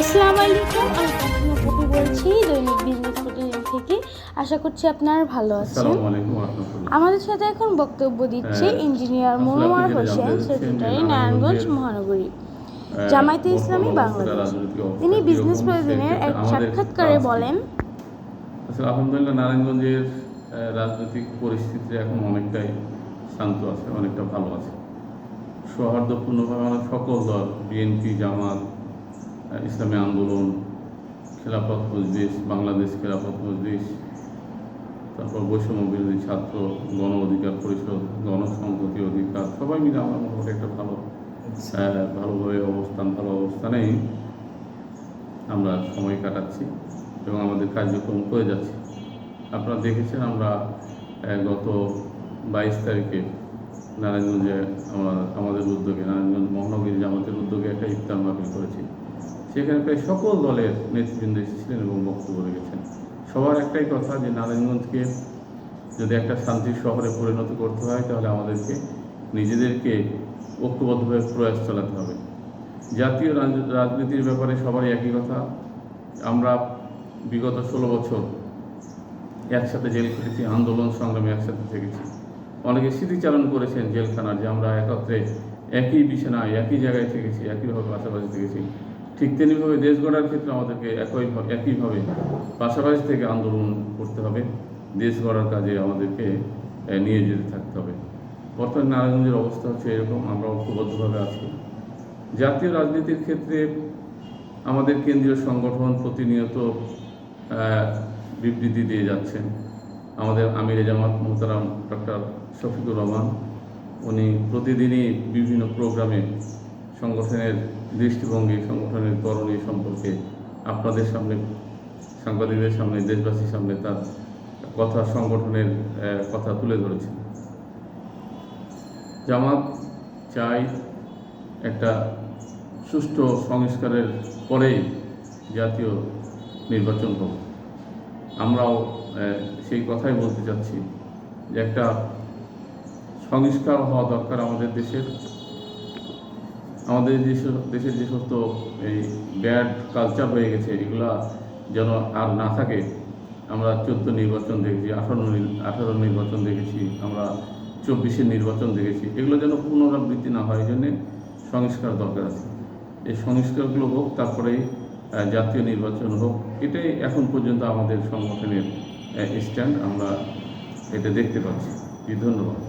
আসসালামু আলাইকুম। আমি ফাতিমা পপি বলছি দৈনিক বিজনেস প্রতিদিন থেকে। আশা করছি আপনারা ভালো আছেন। আমাদের সাথে এখন বক্তব্য দিচ্ছে হ্যাঁ, ইঞ্জিনিয়ার মনোয়ার হোসেন সেক্রেটারি নারায়ণগঞ্জ মহানগরী। আহ, জামায়াতে ইসলামী বাংলাদেশ। তিনি বিজনেস প্রতিদিনের এক সাক্ষাৎকারে বলেন আসলে আলহামদুলিল্লাহ নারায়ণগঞ্জের রাজনৈতিক পরিস্থিতি এখন অনেকটাই শান্ত আছে অনেকটা ভালো আছে। সৌহার্দ্যপূর্ণভাবে আমরা সকল দল বিএনপি জামাত ইসলামী আন্দোলন খেলাফত মজলিস বাংলাদেশ খেলাফত মজলিস তারপর বৈষম্য বিরোধী ছাত্র গণ অধিকার পরিষদ গণসংহতি অধিকার সবাই মিলে আমরা মোটামুটি একটা ভালো আহ, ভালোভাবে অবস্থান ভালো অবস্থানেই আমরা সময় কাটাচ্ছি এবং আমাদের কার্যক্রম করে যাচ্ছি। আপনারা দেখেছেন আমরা গত বাইশ তারিখে নারায়ণগঞ্জে আমার, আমাদের উদ্যোগে, নারায়ণগঞ্জ মহানগরী জামাতের উদ্যোগে একটা ইফতার মাহফিল করেছি। সেখানে প্রায় সকল দলের নেতৃবৃন্দ এসেছিলেন এবং বক্তব্য রেখেছেন। সবার একটাই কথা যে নারায়ণগঞ্জকে যদি একটা শান্তির শহরে পরিণত করতে হয়, তাহলে আমাদেরকে নিজেদেরকে ঐক্যবদ্ধভাবে প্রয়াস চালাতে হবে। জাতীয় রাজনীতির ব্যাপারে সবারই একই কথা। আমরা বিগত ষোলো বছর একসাথে জেল খেটেছি, আন্দোলন সংগ্রামে একসাথে থেকেছি। অনেকে স্মৃতিচারণ করেছেন জেলখানার যে আমরা একত্রে একই বিছানায় একই জায়গায় থেকেছি একইভাবে পাশাপাশি থেকেছি। ঠিক তেমনিভাবে দেশ গড়ার ক্ষেত্রে আমাদেরকে একই একইভাবে পাশাপাশি থেকে আন্দোলন করতে হবে। দেশ গড়ার কাজে আমাদেরকে আহ, নিয়ে যেতে থাকতে হবে। বর্তমানে নারায়ণগঞ্জের অবস্থা হচ্ছে এরকম আমরা ঐক্যবদ্ধভাবে আছি। জাতীয় রাজনীতির ক্ষেত্রে আমাদের কেন্দ্রীয় সংগঠন প্রতিনিয়ত বিবৃতি দিয়ে যাচ্ছেন। আমাদের আমির জামাত মোহতারাম ডক্টর শফিকুর রহমান, উনি প্রতিদিনই বিভিন্ন প্রোগ্রামে সংগঠনের দৃষ্টিভঙ্গি, সংগঠনের করণীয় সম্পর্কে আপনাদের সামনে, সাংবাদিকদের সামনে, দেশবাসীর সামনে তার কথা, সংগঠনের কথা তুলে ধরেছেন জামাত চাই একটা সুষ্ঠু সংস্কারের পরেই জাতীয় নির্বাচন হোক। আমরাও সেই কথাই বলতে চাচ্ছি যে একটা সংস্কার হওয়া দরকার আমাদের দেশের। আমাদের যে দেশের যে সমস্ত এই ব্যাড কালচার হয়ে গেছে, এগুলা যেন আর না থাকে। আমরা চোদ্দ নির্বাচন দেখেছি, আঠারো আঠারো নির্বাচন দেখেছি, আমরা চব্বিশের নির্বাচন দেখেছি। এগুলো যেন পুনরাবৃত্তি না হয়, এই জন্যে সংস্কার দরকার আছে। এই সংস্কারগুলো হোক, তারপরেই জাতীয় নির্বাচন হোক এটাই এখন পর্যন্ত আমাদের সংগঠনের স্ট্যান্ড আমরা এটা দেখতে পাচ্ছি। ধন্যবাদ।